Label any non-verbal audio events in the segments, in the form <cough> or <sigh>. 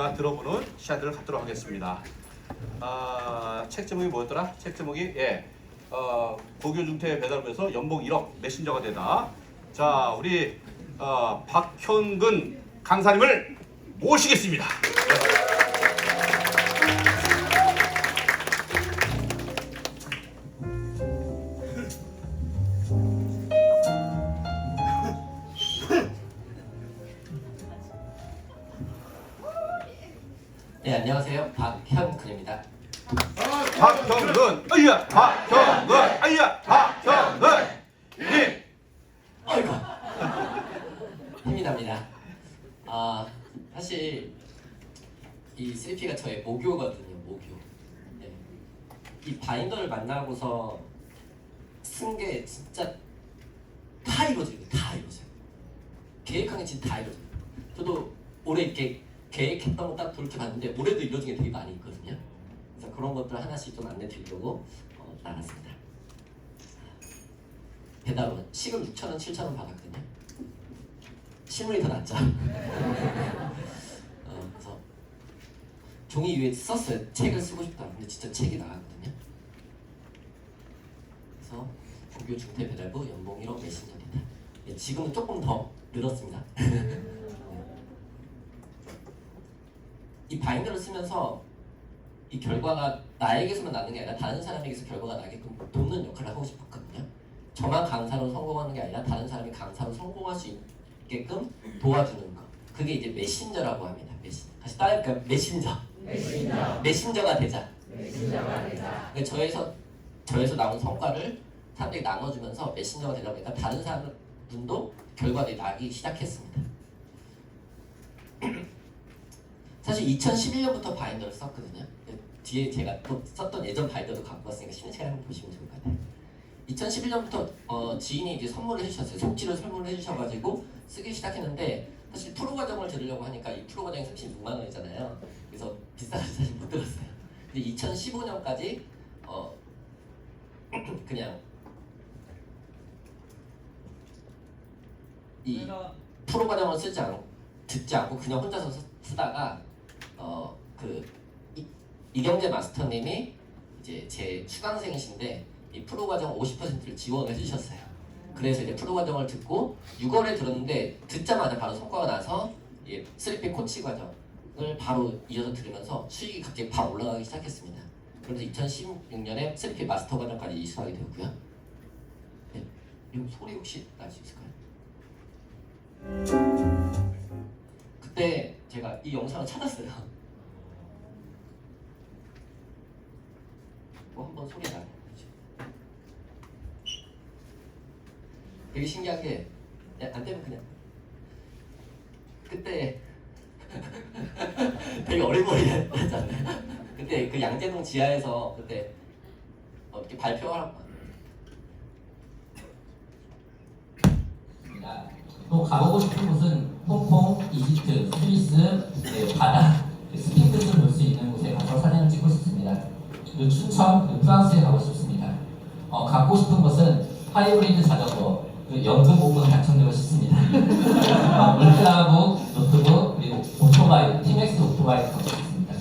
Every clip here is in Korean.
우리가 들어보는 시간들을 갖도록 하겠습니다. 아, 책 제목이 뭐였더라? 책 제목이 예, 어, 고교 중퇴 배달부에서 연봉 1억 메신저가 되다. 자, 우리 어, 박현근 강사님을 모시겠습니다. 안녕하세요 박현근입니다. 박현근, 아이야, 박현근, 아이야, 박현근. 예. 아이고 힘이 납니다. 아 사실 이 슬피가 저의 모교거든요 모교. 네. 이 바인더를 만나고서 쓴 게 진짜 다 이루어져요 다 이루어져요. 계획한 게 진짜 다 이루어져요. 저도 올해 이렇게 계획했던 거 딱 돌이켜 봤는데 올해도 이루어진 게 되게 많이 있거든요. 그래서 그런 것들 하나씩 좀 안내 드리려고 어, 나갔습니다. 배달원 시급 6천 원, 7천 원 받았거든요. 실물이 더 낫죠. <laughs> 어, 그래서 종이 위에 썼어요. 책을 쓰고 싶다. 근데 진짜 책이 나왔거든요. 그래서 고교 중퇴 배달부 연봉 1억 메신저입니다. 예, 지금은 조금 더 늘었습니다. <laughs> 이 바인더를 쓰면서 이 결과가 나에게서만 나는 게 아니라 다른 사람에게서 결과가 나게끔 돕는 역할을 하고 싶었거든요. 저만 강사로 성공하는 게 아니라 다른 사람이 강사로 성공할 수 있게끔 도와주는 거. 그게 이제 메신저라고 합니다. 메신. 다시 따라할까요? 메신저. 메신저. 메신저가 되자. 메신저가 되자. 저에서 저에서 나온 성과를 사람들이 나눠주면서 메신저가 되다 보니까 다른 사람들도 결과들이 나기 시작했습니다. 사실 2011년부터 바인더를 썼거든요. 뒤에 제가 또 썼던 예전 바인더도 갖고 왔으니까 쉬는 시간에 한번 보시면 좋을 것 같아요. 2011년부터 어, 지인이 이제 선물을 해주셨어요. 속지를 선물을 해주셔가지고 쓰기 시작했는데 사실 프로 과정을 들으려고 하니까 이 프로 과정이 36만 원이잖아요. 그래서 비싸서 사실 못 들었어요. 근데 2015년까지 어, <clears throat> 그냥 이 프로 과정을 쓰지 않고 듣지 않고 그냥 혼자서 쓰- 쓰다가 어그 이경재 마스터님이 이제 제 수강생이신데 이 프로 과정 50%를 지원을 해주셨어요. 그래서 이제 프로 과정을 듣고 6월에 들었는데 듣자마자 바로 성과가 나서 이 3P 코치 과정을 바로 이어서 들으면서 수익이 갑자기 바로 올라가기 시작했습니다. 그래서 2016년에 3P 마스터 과정까지 이수하게 되었고요. 네, 이 소리 혹시 날 수 있을까요? 그때 제가 이 영상을 찾았어요. 뭐 한번 소리 나요. 되게 신기한 게, 야, 안 되면 그냥. 그때 <laughs> 되게 어려 보이잖아요. 그때 그 양재동 지하에서 그때 어, 이렇게 있습니다. 또 가보고 싶은 곳은 이집트, 스위스, 네, 바다, 스핑크스를 볼수 있는 곳에 가서 사진을 찍고 싶습니다. 그리고 춘천, 그리고 프랑스에 가고 싶습니다. 어, 갖고 싶은 것은 하이브리드 자전거, 그 연금 5분 당첨되고 싶습니다. 어, 울트라북, 노트북, 그리고 오토바이, 티맥스 오토바이 갖고 싶습니다.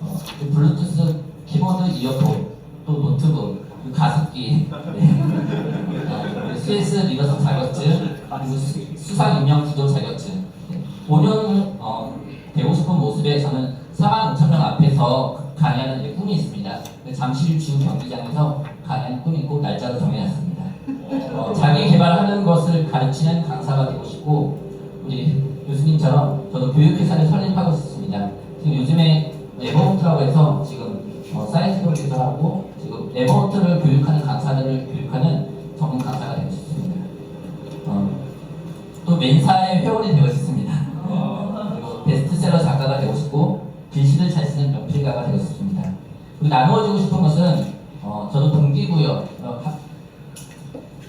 어, 그리고 블루투스 키보드, 이어폰, 또 노트북, 가습기, 네. 어, 스위스 리버스 자격증, 그리고 수- 수상 임명 기조 자격증. 네. 5년 어, 배우고 싶은 모습에 저는 4만 5천 명 앞에서 강의하는 꿈이 있습니다. 그 잠실 주 경기장에서 강의하는 꿈이 있고 날짜도 정해놨습니다. 어, 자기 개발하는 것을 가르치는 강사가 되고 싶고 우리 교수님처럼 저도 교육회사를 설립하고 싶습니다. 지금 요즘에 레버노트라고 해서 지금 어, 사이트 교육도 하고 지금 레버노트를 교육하는 강사들을 교육하는 전문 강사가 되고 싶습니다. 어, 또 멘사의 나누어주고 싶은 것은 어, 저도 동기부여 어, 학-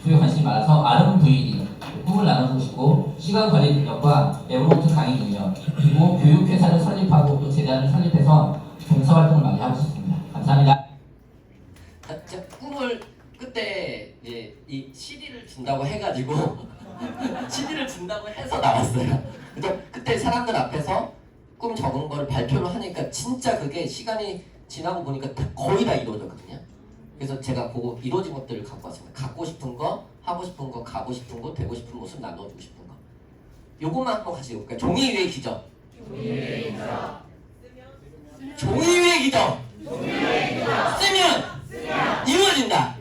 부여 관심이 많아서 아름 VD 꿈을 나눠주고 싶고 시간 관리 능력과 레버노트 강의 능력 그리고 교육회사를 설립하고 또 재단을 설립해서 봉사활동을 많이 하고 싶습니다. 감사합니다. 아, 제가 꿈을 그때 이제 이 CD를 준다고 해가지고 <laughs> CD를 준다고 해서 나왔어요. 근데 그때 사람들 앞에서 꿈 적은 걸 발표를 하니까 진짜 그게 시간이 지나고 보니까 다- 거의 다 이루어졌거든요. 그래서 제가 그거 이루어진 것들을 갖고 왔습니다. 갖고 싶은 거, 하고 싶은 거, 가고 싶은 거, 되고 싶은 모습 나눠주고 싶은 거. 요것만 한번 같이 해볼까요? 종이 위의 기적. 종이 위의 기적. 쓰면 이루어진다.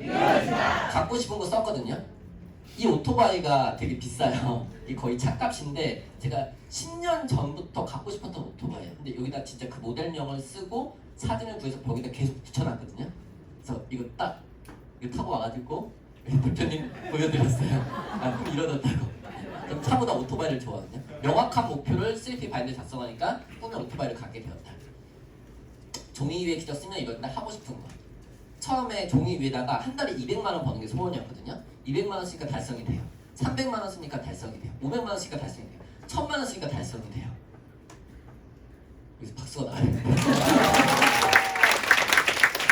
갖고 싶은 거 썼거든요. 이 오토바이가 되게 비싸요. 이 거의 차값인데 제가 10년 전부터 갖고 싶었던 오토바이예요. 근데 여기다 진짜 그 모델명을 쓰고 사진을 구해서 거기다 계속 붙여놨거든요. 그래서 이거 딱 이거 타고 와가지고 <laughs> 대표님 보여드렸어요. 아, 그럼 이러졌다고. 좀 차보다 오토바이를 좋아하거든요. 명확한 목표를 슬피 바인드 작성하니까 꿈의 오토바이를 갖게 되었다. 종이 위에 기적 쓰면 이런다 하고 싶은 거. 처음에 종이 위에다가 한 달에 200만 원 버는 게 소원이었거든요. 200만 원 쓰니까 달성이 돼요. 300만 원 쓰니까 달성이 돼요. 500만 원 쓰니까 달성이 돼요. 1000만 원 쓰니까 달성이 돼요. 여기서 박수가 나요. <laughs>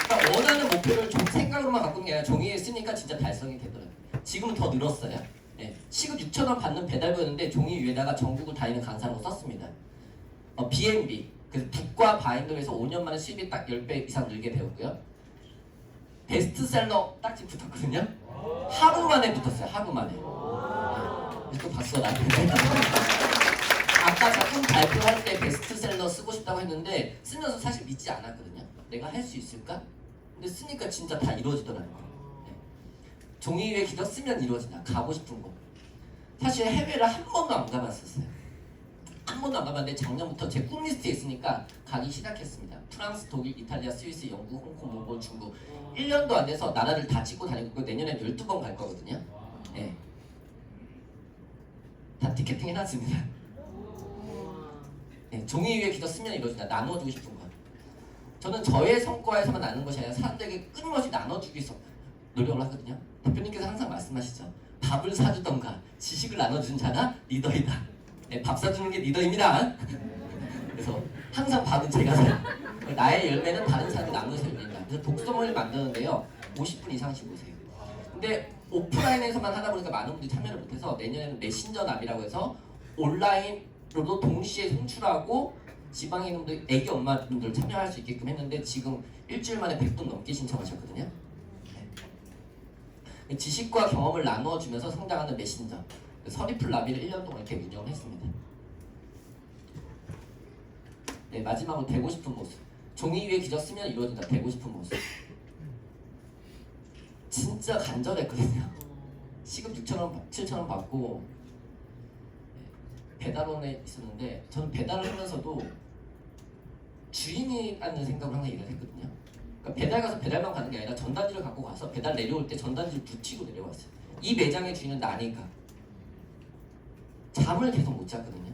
그러니까 원하는 목표를 좀 생각으로만 있는 게 아니라 종이에 쓰니까 진짜 달성이 되더라고요. 지금은 더 늘었어요. 예, 시급 6천 원 받는 배달부였는데 종이 위에다가 전국을 다니는 강사라고 썼습니다. 어, B&B 그래서 붓과 바인더에서 5년 만에 수입이 딱 10배 이상 늘게 되었고요. 베스트셀러 딱지 붙었거든요. 하루 만에 붙었어요. 하루 만에. 네. 또 박수가 나는데. 아까 작품 발표 할 때 베스트셀러 쓰고 싶다고 했는데 쓰면서 사실 믿지 않았거든요. 내가 할 수 있을까? 근데 쓰니까 진짜 다 이루어지더라고요. 네. 종이 위에 기도 쓰면 이루어진다. 가고 싶은 곳. 사실 해외를 한 번도 안 가봤었어요. 한 번도 안 가봤는데 작년부터 제 꿈 리스트에 있으니까 가기 시작했습니다. 프랑스, 독일, 이탈리아, 스위스, 영국, 홍콩, 몽골, 중국 1년도 안 돼서 나라를 다 찍고 다니고 내년에 12번 갈 거거든요. 예. 다 티켓팅 해놨습니다. 예, 종이 위에 기도 쓰면 이루어진다. 나눠주고 싶은 것. 저는 저의 성과에서만 나는 것이 아니라 사람들에게 끊임없이 나눠주기 위해서 노력을 하거든요. 대표님께서 항상 말씀하시죠. 밥을 사주던가 지식을 나눠주는 자가 리더이다. 예, 밥 사주는 게 리더입니다. 그래서 항상 밥은 제가 사요. 나의 열매는 다른 사람이 나누어서 열린다. 그래서 독서모를 만드는데요. 50분 이상씩 오세요. 근데 오프라인에서만 하다 보니까 많은 분들이 참여를 못해서 내년에는 메신저 납이라고 해서 온라인 으로도 동시에 송출하고 지방에 있는 분들, 애기 엄마분들 참여할 수 있게끔 했는데 지금 일주일 만에 100분 넘게 신청하셨거든요. 네. 지식과 경험을 나누어주면서 성장하는 메신저 서리풀 나비를 1년 동안 이렇게 운영을 했습니다. 네, 마지막으로 되고 싶은 모습. 종이 위에 기적 쓰면 이루어진다. 되고 싶은 모습. 진짜 간절했거든요. 시급 6,000원, 7,000원 받고 네, 배달원에 있었는데 저는 배달을 하면서도 주인이라는 생각을 항상 일을 했거든요. 그러니까 배달 가서 배달만 가는 게 아니라 전단지를 갖고 가서 배달 내려올 때 전단지를 붙이고 내려왔어요. 이 매장의 주인은 나니까 잠을 계속 못 잤거든요.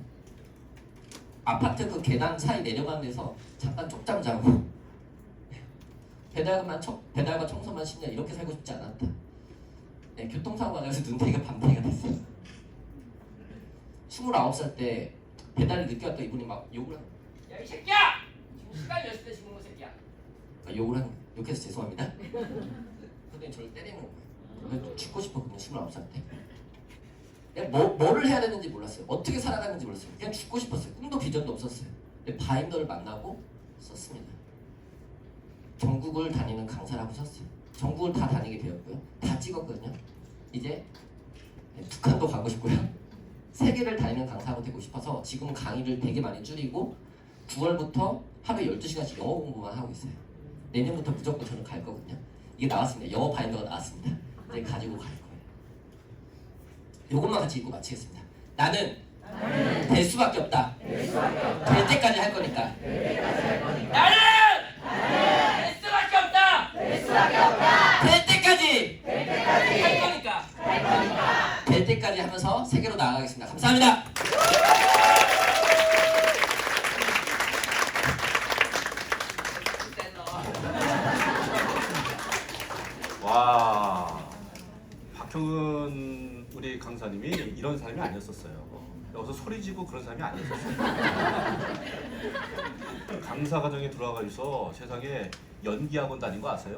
아파트 그 계단 사이 내려가는 데서 잠깐 쪽잠 자고 배달만 청, 배달과 청소만 10년 이렇게 살고 싶지 않았다. 네, 교통사고가 나서 눈탱이가 밤탱이가 됐어요. 29살 때 배달을 늦게 왔던 이분이 막 욕을 하는 야 이 새끼야! 지금 시간 10시 지금 거 새끼야! 그러니까 욕을 하는. 욕해서 죄송합니다. <laughs> 선생님 저를 때리는 거예요. 근데 죽고 싶었거든요 29살 때. 내가 뭐, 뭐를 해야 되는지 몰랐어요. 어떻게 살아가는지 몰랐어요. 그냥 죽고 싶었어요. 꿈도 비전도 없었어요. 근데 바인더를 만나고 썼습니다. 전국을 다니는 강사라고 썼어요. 전국을 다 다니게 되었고요. 다 찍었거든요. 이제 네, 북한도 가고 싶고요. 세계를 다니는 강사가 되고 싶어서 지금 강의를 되게 많이 줄이고 9월부터 하루에 12시간씩 영어 공부만 하고 있어요. 내년부터 무조건 저는 갈 거거든요. 이게 나왔습니다. 영어 바인더가 나왔습니다. 이제 가지고 갈 거예요. 요것만 같이 읽고 마치겠습니다. 나는 될 수밖에 없다. 될 때까지 할 거니까. 나는 될 수밖에 없다. 될 때까지 할 거니까. 될 때까지 하면서 세계로 나아가겠습니다. 감사합니다. 와 박형은 우리 강사님이 이런 사람이 아니었었어요. 여기서 소리 지고 그런 사람이 아니었었어요. <laughs> 강사 과정에 들어와가지고 세상에 연기 학원 다닌 거 아세요?